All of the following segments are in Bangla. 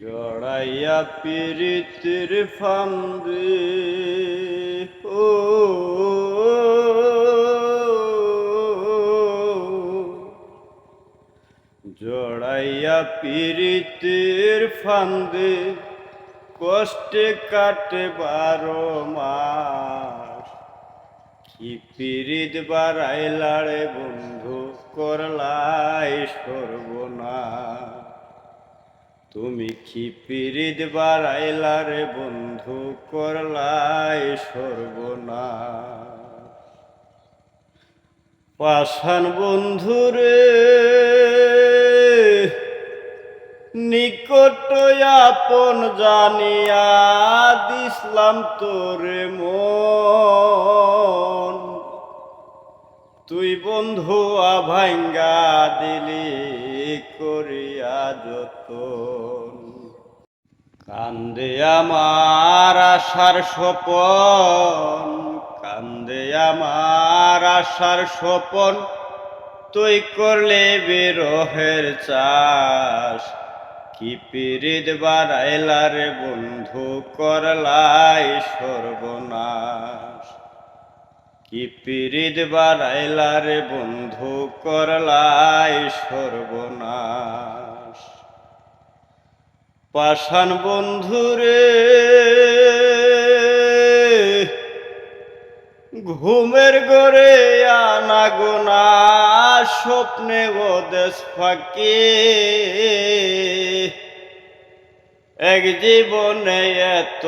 জড়াইয়া পিরিতির ফান্দে, ও, জড়াইয়া পিরিতির ফান্দে, কষ্টে কাটে বারো মাস। কি পিরিত বাড়াইলারে বন্ধু, করলাই সর্বনাশ তুমি কি পিরিত বাড়াইলারে বন্ধু, করলাই সর্বনাশ। পাষাণ বন্ধুরে নিকট আপন জানিয়া দিসলাম তোরে মন। তুই বন্ধু আভাঙ্গা দিলি করিয়া যতন। কান্দে আমার আশার স্বপন, কান্দে আমার আশার স্বপন, তুই করলে বিরহের চাষ। কি পিরিত বাড়াইলার বন্ধু, করলাই সর্বনাশ। কি পিরিত বাড়াইলার বন্ধু, করলাই সর্বনাশ। পাষাণ বন্ধুরে ঘুমের গড়ে আনা গোনা স্বপ্নে ওদেশ ফাঁকে। এক জীবনে এত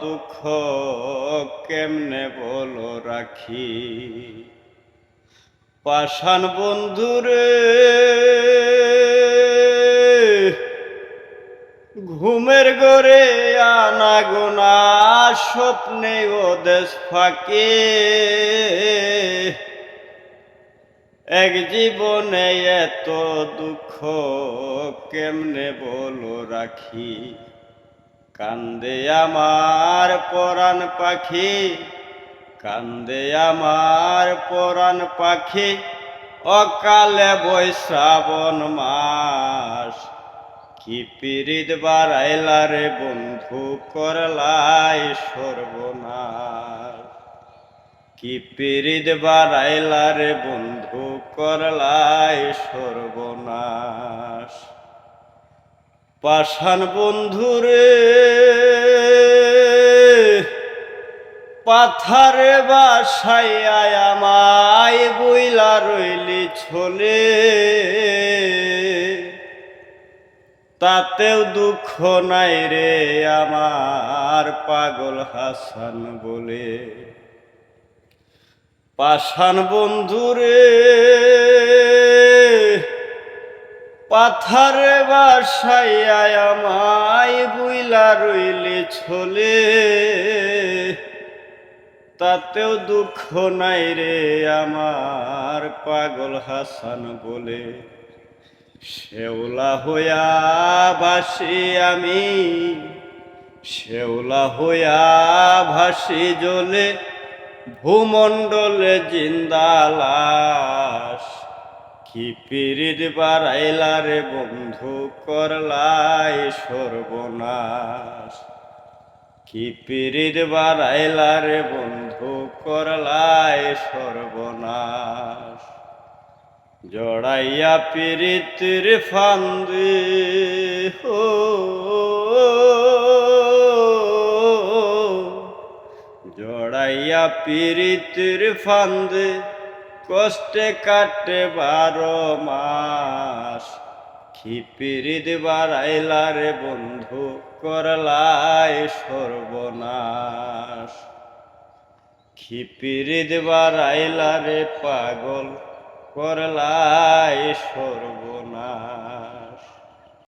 দুঃখ কেমনে বলো রাখি? পাষাণ বন্ধুরে ঘুমের গড়ে আনা গোনা স্বপ্নে ওদেশ ফাঁকে। এক জীবনে এত দুঃখ কেমনে বলো রাখি? কান্দে আমার পরাণ পাখি, কান্দে আমার পরাণ পাখি। অকালে বৈশ্রাবণ মাস কি পিরিত বাড়াইলারে বন্ধু, করলাই সর্বনাশ। কি পিরিত বাড়াইলারে বন্ধু, করলাই সর্বনাশ। পাষাণ বন্ধুরে পাথারে বাসাইয়া আমায় বইলা রইলি ছলে। তাতেও দুঃখ নাই রে আমার পাগল হাসান বলে। পাষাণ বন্ধুরে পাথারে বাসাইয়া আমায় বুইলা রইলে ছলে। তাতেও দুঃখ নাই রে আমার পাগল হাসান বলে। শেওলা হইয়া ভাসি আমি, শেওলা হইয়া ভাসি জলে ভূমণ্ডলে জিন্দালাস কি পিরিত বাড়াইলা রে বন্ধু করলাই সর্বনাশ। কি পিরিত বাড়াইলা রে বন্ধু করলাই সর্বনাশ। জড়াইয়া পিরিতির ফান্দে হো, জড়াইয়া পিরিতির ফান্দে কষ্টে কাটে বারো মাস। কি পিরিত বাড়াইলা রে বন্ধু, করলাই সর্বনাশ। খিপিরিত বাড়াইলা রে পাগল করলাই সর্বনাশ।